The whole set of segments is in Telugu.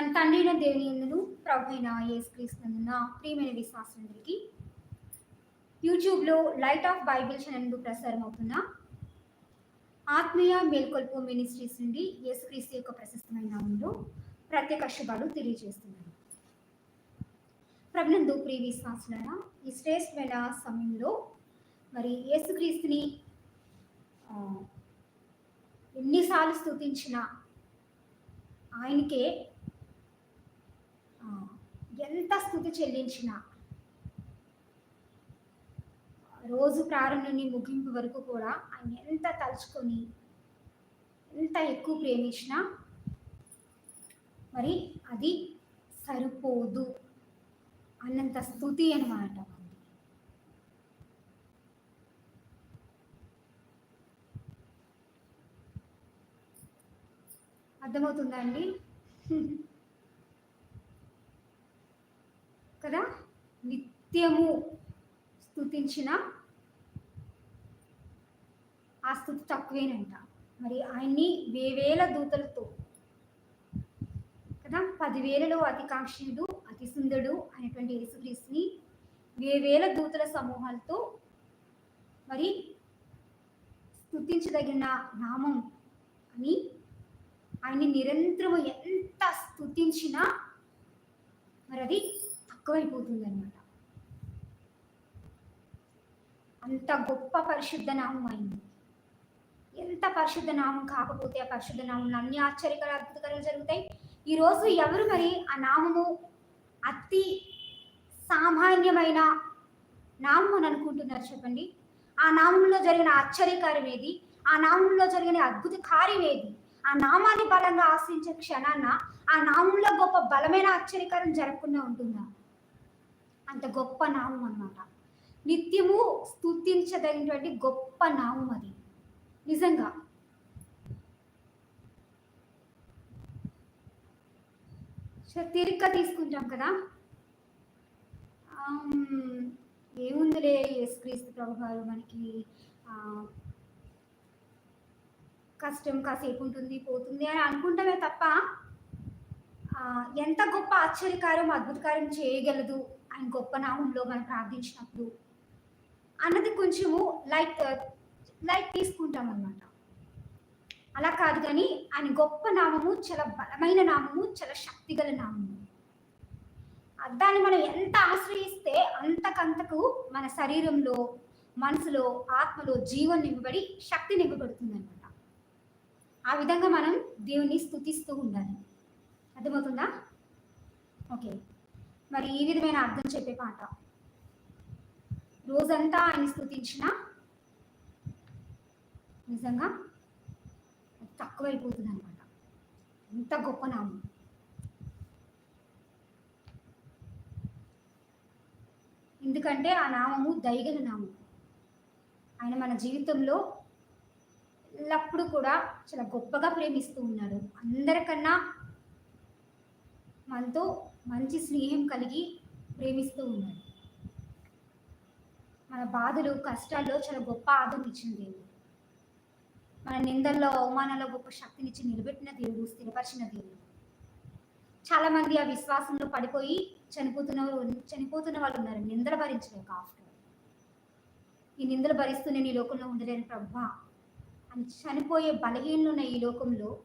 మన తండ్రిన దేవుని ఎందును? ప్రభు అయిన యేసుక్రీస్తున్న ప్రియమైన విశ్వాసులందరికీ యూట్యూబ్లో లైట్ ఆఫ్ బైబిల్ ఛానల్ ప్రసారం అవుతున్న ఆత్మీయ మేల్కొల్పు మినిస్ట్రీస్ నుండి యేసుక్రీస్తు యొక్క ప్రశస్తమైన నామంలో ప్రత్యేక శుభాలు తెలియజేస్తున్నాను. ప్రభునందు ప్రియ విశ్వాసులారా ఈ శ్రేష్టమైన సమయంలో మరి యేసుక్రీస్తుని ఎన్నిసార్లు స్థుతించిన ఆయనకే ఎంత స్థుతి చెల్లించినా రోజు ప్రారంభం నుండి ముగింపు వరకు కూడా ఆయన ఎంత తలుచుకొని ఎంత ఎక్కువ ప్రేమించినా మరి అది సరిపోదు అన్నంత స్థుతి అనమాట అర్థమవుతుందా అండి? కదా నిత్యము స్థుతించిన ఆ స్థుతి తక్కువేనంట. మరి ఆయన్ని వేవేల దూతలతో కదా పదివేలలో అతి కాంక్షణుడు అతి సుందరుడు అనేటువంటి యేసుక్రీస్తుని వేవేల దూతల సమూహాలతో మరి స్థుతించదగిన నామం అని ఆయన్ని నిరంతరము ఎంత స్థుతించినా మరి అది ఎక్కువైపోతుంది అనమాట అంత గొప్ప పరిశుద్ధ నామం అయింది. ఎంత పరిశుద్ధ నామం కాకపోతే ఆ పరిశుద్ధ నామం అన్ని ఆశ్చర్యకర అద్భుతకరాలు జరుగుతాయి. ఈరోజు ఎవరు మరి ఆ నామము అతి సామాన్యమైన నామం అని అనుకుంటున్నారు చెప్పండి? ఆ నామంలో జరిగిన ఆశ్చర్యకార్యం ఏది? ఆ నామంలో జరిగిన అద్భుత కార్యం ఏది? ఆ నామాన్ని బలంగా ఆశించే క్షణాన ఆ నామంలో గొప్ప బలమైన ఆశ్చర్యకారం జరగకుండా ఉంటుందా? అంత గొప్ప నామం అన్నమాట. నిత్యము స్తుతించదగినటువంటి గొప్ప నామం అది. నిజంగా. సో తిరిగ్గా తీసుకుంటాం కదా? ఏముందిలే యేసుక్రీస్తు ప్రభు గారు మనకి కష్టం కాసేపు ఉంటుంది పోతుంది అని అనుకుంటామే తప్ప ఎంత గొప్ప ఆశ్చర్యకారం అద్భుతకారం చేయగలదు. ఆయన గొప్ప నామంలో మనం ప్రార్థించినప్పుడు అన్నది కొంచెము లైట్ లైట్ తీసుకుంటాం అనమాట అలా కాదు కానీ ఆయన గొప్ప నామము చాలా బలమైన నామము చాలా శక్తిగల నామము. దాన్ని మనం ఎంత ఆశ్రయిస్తే అంతకంతకు మన శరీరంలో మనసులో ఆత్మలో జీవం నింపబడి శక్తి నింపబడుతుంది అనమాట ఆ విధంగా మనం దేవుని స్థుతిస్తూ ఉండాలి. అర్థమవుతుందా? ఓకే. మరి ఈ విధమైన అర్థం చెప్పే పాట. రోజంతా ఆయన స్థుతించిన నిజంగా తక్కువైపోతుంది అనమాట ఎంత గొప్ప నామం. ఎందుకంటే ఆ నామము దైగల నామం. ఆయన మన జీవితంలో ఎల్లప్పుడూ కూడా చాలా గొప్పగా ప్రేమిస్తూ ఉన్నాడు. అందరికన్నా మనతో మంచి స్నేహం కలిగి ప్రేమిస్తూ ఉన్నాడు. మన బాధలు కష్టాల్లో చాలా గొప్ప ఆదరణ ఇచ్చిన దేవుడు. మన నిందల్లో అవమానాల్లో గొప్ప శక్తినిచ్చి నిలబెట్టిన దేవుడు స్థిరపరిచిన దేవుడు. చాలామంది ఆ విశ్వాసంలో పడిపోయి చనిపోతున్న చనిపోతున్న వాళ్ళు ఉన్నారు. నిందలు భరించలేక ఆఫ్టర్ ఈ నిందలు భరిస్తూ నేను ఈ లోకంలో ఉండలేను ప్రభా. అని చనిపోయే బలహీనులున్న ఈ లోకంలో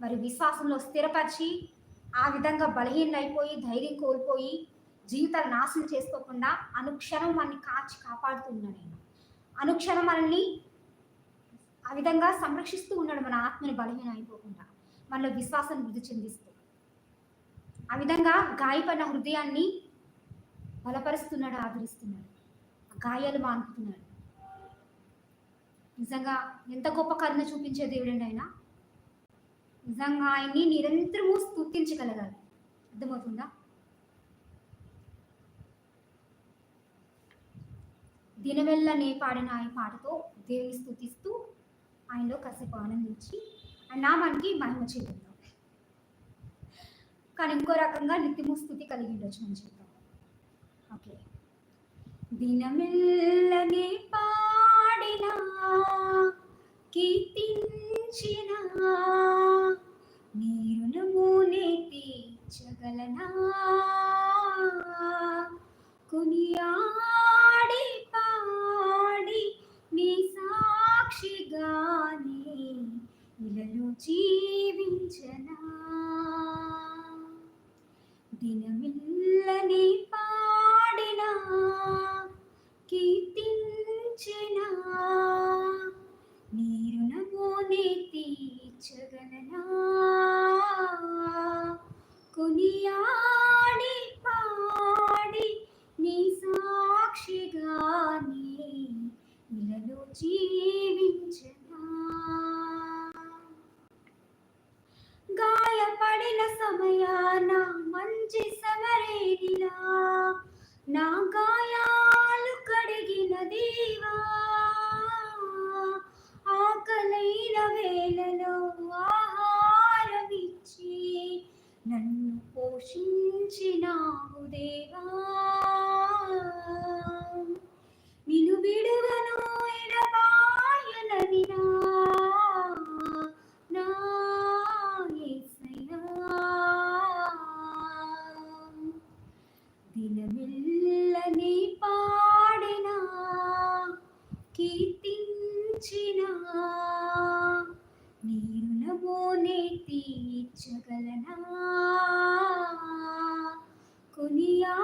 మరి విశ్వాసంలో స్థిరపరిచి ఆ విధంగా బలహీనైపోయి ధైర్యం కోల్పోయి జీవితాలు నాశనం చేసుకోకుండా అనుక్షణం మనల్ని కాచి కాపాడుతున్నాడు ఆయన. అనుక్షణం మనల్ని ఆ విధంగా సంరక్షిస్తూ ఉన్నాడు మన ఆత్మని బలహీన అయిపోకుండా మనలో విశ్వాసాన్ని వృద్ధి చెందిస్తూ. ఆ విధంగా గాయపడిన హృదయాన్ని బలపరుస్తున్నాడు ఆదరిస్తున్నాడు. ఆ గాయాలు మానుకుతున్నాడు నిజంగా ఎంత గొప్ప కరుణ చూపించే దేవుడండి ఆయన. నిజంగా ఆయన్ని నిరంతరము స్థుతించగలగాలి. అర్థమవుతుందా? దినవెల్ల నే పాడిన ఆయన పాటతో దేవుని స్తుతిస్తూ ఆయనలో కాసేపు ఆనందించి ఆయన నామానికి మహిమ చేయగలుగుతాం కానీ ఇంకో రకంగా నిత్యము స్థుతి కలిగి ఉండొచ్చు మనం చెప్తాం. ఓకే. దినమెల్లనే పాడిన కీర్తించిన 呀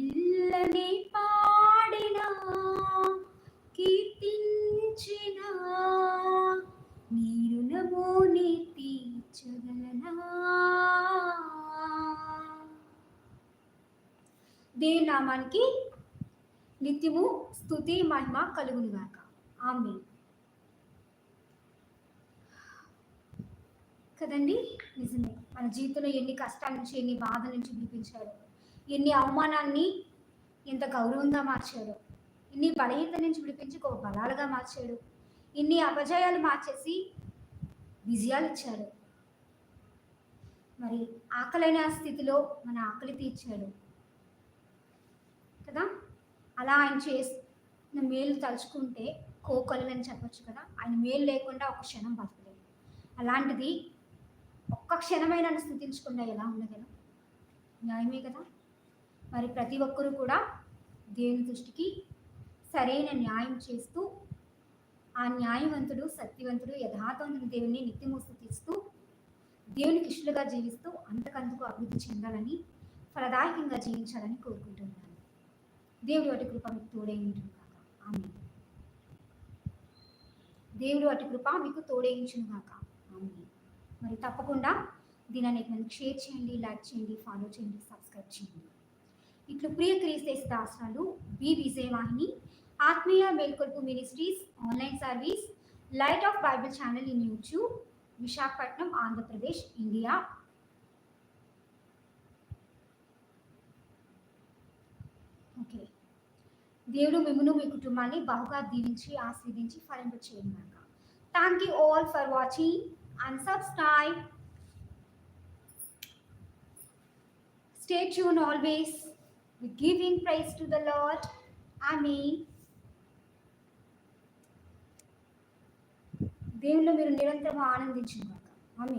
దినమిల్లని పాడిన కీర్తించిన నీరు నమోని తీర్చగలనా దేవి నామానికి నిత్యము స్థుతి మహిమ కలుగునుగాక. ఆమె కదండి? నిజమే. మన జీవితంలో ఎన్ని కష్టాల నుంచి ఎన్ని బాధల నుంచి విడిపించాడు ఎన్ని అవమానాన్ని ఇంత గౌరవంగా మార్చాడు. ఇన్ని బలహీనత నుంచి విడిపించి ఒక బలాలుగా మార్చాడు. ఇన్ని అపజయాలు మార్చేసి విజయాలు ఇచ్చాడు. మరి ఆకలైన స్థితిలో మన ఆకలి తీర్చాడు. కదా? అలా ఆయన చేసిన మేలు తలుచుకుంటే కోకొలని చెప్పొచ్చు కదా? ఆయన మేలు లేకుండా ఒక క్షణం బతకలేదు. అలాంటిది ఒక్క క్షణమైన స్థుతించకుండా ఎలా ఉండగలం? న్యాయమే కదా? మరి ప్రతి ఒక్కరూ కూడా దేవుని దృష్టికి సరైన న్యాయం చేస్తూ ఆ న్యాయవంతుడు సత్యవంతుడు యథార్థవంతుడు దేవుని నిత్యము స్థుతిస్తూ దేవునికి ఇష్టలుగా జీవిస్తూ అంతకంతకు అభివృద్ధి చెందాలని ఫలదాయకంగా జీవించాలని కోరుకుంటున్నాను దేవుడు వాటి కృప మీకు తోడై కాక ఆమె దేవుడు వాటి కృప మీకు తోడేయించును కాక ఆమె మరి తప్పకుండా దీన్ని మనకి షేర్ చేయండి లైక్ చేయండి ఫాలో చేయండి సబ్స్క్రైబ్ చేయండి. ఇట్లు ప్రియ క్రీస్తేస్ దాసరాలు బి. విజయవాహిని ఆత్మీయ మేల్కొల్పు ministries online service light of Bible channel in YouTube Visakhapatnam Andhra Pradesh India. Okay. దేవుడు మిమ్మను మీ కుటుంబాన్ని బాగుగా దీవించి ఆస్వాదించి ఫలింప చేయండి thank you all for watching and subscribe stay tune always giving praise to the Lord. Amen. దేవుళ్ళు మీరు నిరంతరం ఆనందించుగాక ఆమె